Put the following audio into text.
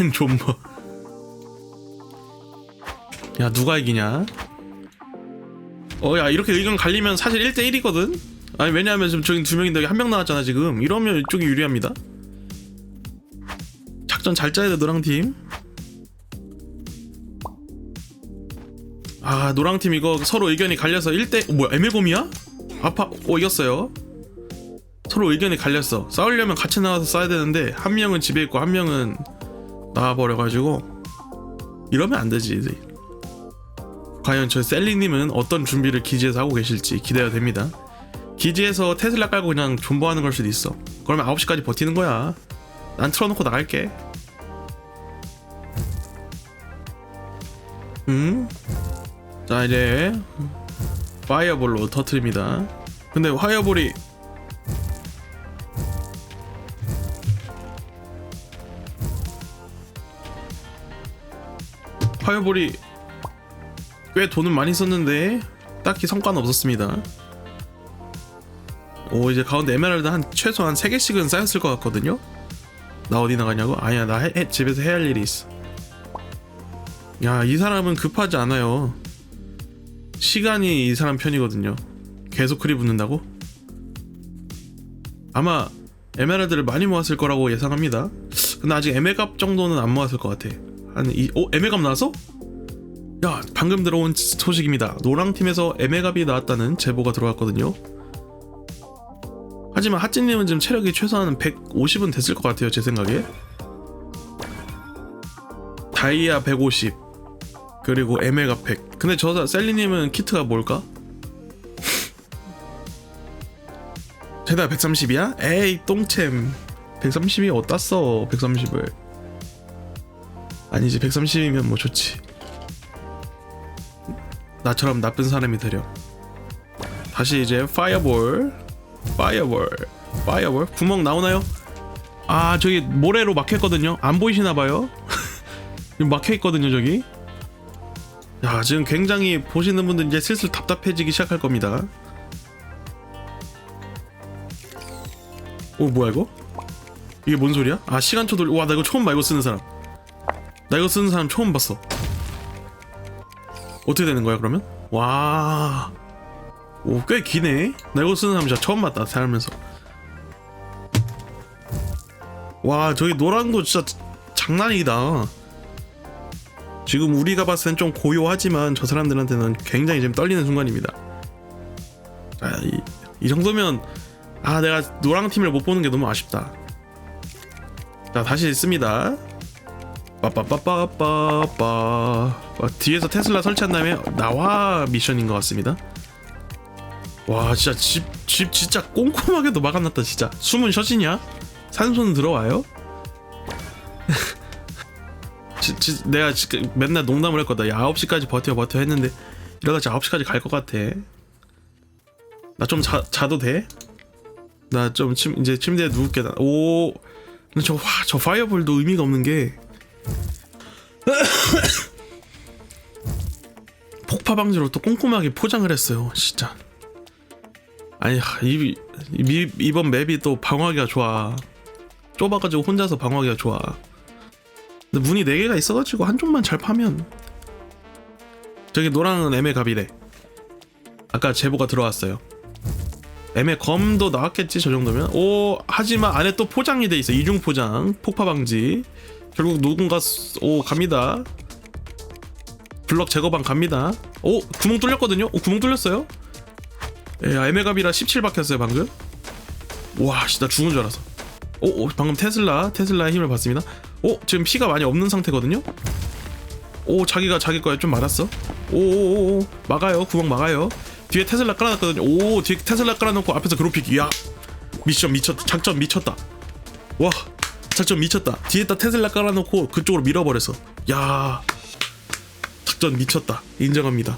한 존버. 야 누가 이기냐? 어 야 이렇게 의견 갈리면 사실 1대1이거든? 아니 왜냐하면 지금 저기 두 명인데 한 명 나왔잖아 지금 이러면 이쪽이 유리합니다 작전 잘 짜야 돼 노랑팀 아 노랑팀 이거 서로 의견이 갈려서 1대 어, 뭐야 에밀곰이야? 아파 어 이겼어요 서로 의견이 갈렸어 싸우려면 같이 나와서 싸야 되는데 한 명은 집에 있고 한 명은 나와버려가지고 이러면 안 되지. 과연 저 셀리님은 어떤 준비를 기지에서 하고 계실지 기대가 됩니다. 기지에서 테슬라 깔고 그냥 존버하는 걸 수도 있어. 그러면 9시까지 버티는 거야. 난 틀어놓고 나갈게. 음? 자 이제 파이어볼로 터트립니다. 근데 파이어볼이 파이어볼이 꽤 돈은 많이 썼는데 딱히 성과는 없었습니다. 오 이제 가운데 에메랄드 한 최소 한 3개씩은 쌓였을 것 같거든요. 나 어디 나가냐고? 아니야 나 해- 해- 집에서 해야 할 일이 있어. 야 이 사람은 급하지 않아요. 시간이 이 사람 편이거든요. 계속 크리 붙는다고? 아마 에메랄드를 많이 모았을 거라고 예상합니다. 근데 아직 에메갑 정도는 안 모았을 것 같아 한 이.. 어? 에메갑 나왔어? 야 방금 들어온 소식입니다 노랑팀에서 에메갑이 나왔다는 제보가 들어왔거든요 하지만 하찌님은 지금 체력이 최소한 150은 됐을 것 같아요 제 생각에 다이아 150 그리고 에메가 100 근데 저 셀리님은 키트가 뭘까? 최다 130이야? 에이 똥챔 130이 어디다 써 130을 아니지 130이면 뭐 좋지. 나처럼 나쁜 사람이 되려 다시 이제 파이어볼 파이어볼 파이어볼 구멍 나오나요? 아 저기 모래로 막혔거든요. 안 보이시나봐요. 막혀있거든요 저기. 야 지금 굉장히 보시는 분들 이제 슬슬 답답해지기 시작할 겁니다. 오 뭐야 이거? 이게 뭔 소리야? 아 시간초 돌.. 와나 이거 처음 봐 이거 쓰는 사람 나 이거 쓰는 사람 처음 봤어 어떻게 되는 거야 그러면? 와 오, 꽤 기네. 나 이거 쓰는 사람 진짜 처음 봤다, 살면서. 와, 저기 노란 거 진짜 장난이다. 지금 우리가 봤을 땐 좀 고요하지만 저 사람들한테는 굉장히 지금 떨리는 순간입니다. 아, 이, 이 정도면 아, 내가 노랑 팀을 못 보는 게 너무 아쉽다. 자, 다시 씁니다. 빠빠빠빠빠빠. 와, 뒤에서 테슬라 설치한 다음에 나와 미션인 것 같습니다. 와 진짜 집, 집 진짜 꼼꼼하게도 막아놨다 진짜 숨은 쉬어지냐? 산소는 들어와요? 지, 지, 내가 지금 맨날 농담을 했거든 야 9시까지 버텨 버텨 했는데 이러다 진짜 9시까지 갈 것 같아 나 좀 자도 돼? 나 좀 이제 침대에 누울게 나. 오 근데 저, 와, 저 파이어볼도 의미가 없는 게 폭파 방지로 또 꼼꼼하게 포장을 했어요 진짜. 아니 이, 이 이번 맵이 또 방어하기가 좋아. 좁아가지고 혼자서 방어하기가 좋아. 근데 문이 4개가 있어가지고 한쪽만 잘 파면. 저기 노랑은 애매 갑이래. 아까 제보가 들어왔어요. 애매 검도 나왔겠지 저 정도면? 오 하지만 안에 또 포장이 돼 있어. 이중 포장 폭파 방지. 결국 누군가 쏘- 오 갑니다 블럭 제거방 갑니다 오 구멍 뚫렸거든요 오 구멍 뚫렸어요 예, 에메갑이라 17 박혔어요 방금. 와, 씨, 나 죽은 줄 알았어. 오, 오, 방금 테슬라, 테슬라의 힘을 봤습니다. 오, 지금 피가 많이 없는 상태거든요. 오, 자기가 자기 거에 좀 맞았어. 오, 오, 오, 막아요, 구멍 막아요. 뒤에 테슬라 깔아놨거든요. 오, 뒤에 테슬라 깔아놓고 앞에서 그로픽. 야, 미션 미쳤, 작전 미쳤다. 와, 작전 미쳤다. 뒤에다 테슬라 깔아놓고 그쪽으로 밀어버렸어. 야, 작전 미쳤다. 인정합니다.